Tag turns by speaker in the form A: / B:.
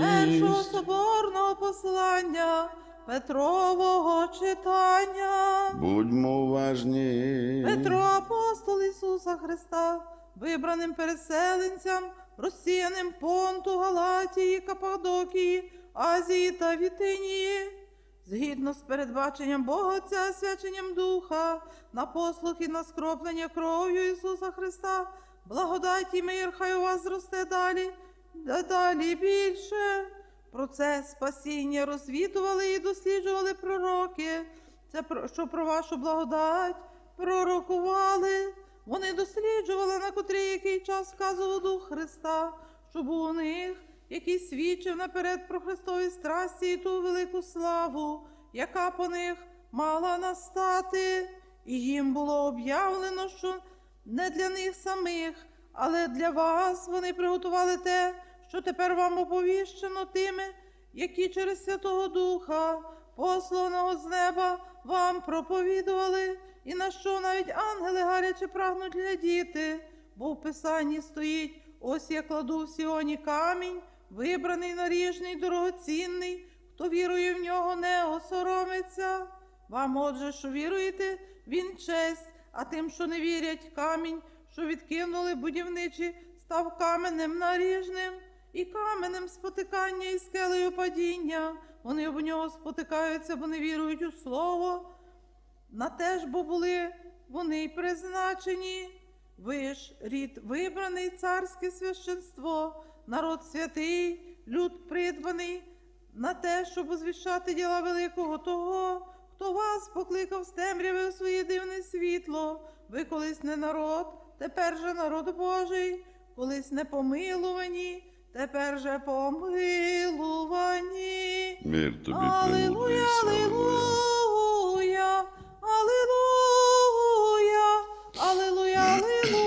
A: Першого соборного послання Петрового читання.
B: Будьмо уважні.
A: Петро апостол Ісуса Христа, вибраним переселенцям, розсіяним Понту, Галатії, Каппадокії, Азії та Вітинії. Згідно з передбаченням Бога Отця, свяченням Духа, на послух і на скроплення кров'ю Ісуса Христа, благодать і мир хай у вас зросте далі, да далі більше. Процес спасіння розвідували і досліджували пророки. Це про що про вашу благодать пророкували. Вони досліджували, на котрий який час вказував Дух Христа, щоб у них, який свідчив наперед про Христові страсті і ту велику славу, яка по них мала настати, і їм було об'явлено, що не для них самих, але для вас вони приготували те, що тепер вам оповіщено тими, які через Святого Духа, посланого з неба, вам проповідували, і на що навіть ангели гаряче прагнуть глядіти, бо в Писанні стоїть: ось я кладу в Сіоні камінь, вибраний наріжний, дорогоцінний, хто вірує в нього, не осоромиться. Вам, отже, що віруєте, він честь, а тим, що не вірять, камінь, що відкинули будівничі, став каменем наріжним і каменем спотикання і скелею падіння. Вони об нього спотикаються, бо не вірують у слово. На те ж бо були вони й призначені. Ви ж рід вибраний царське священство, народ святий, люд придбаний, на те, щоб озвіщати діла великого того, то вас покликав з темряви в своє дивне світло. Ви колись не народ, тепер же народ Божий, колись не помилувані, тепер же помилувані.
B: Мир тобі
A: Аллилуйя,
B: Аллилуйя, Аллилуйя,
A: Аллилуйя, Аллилуйя.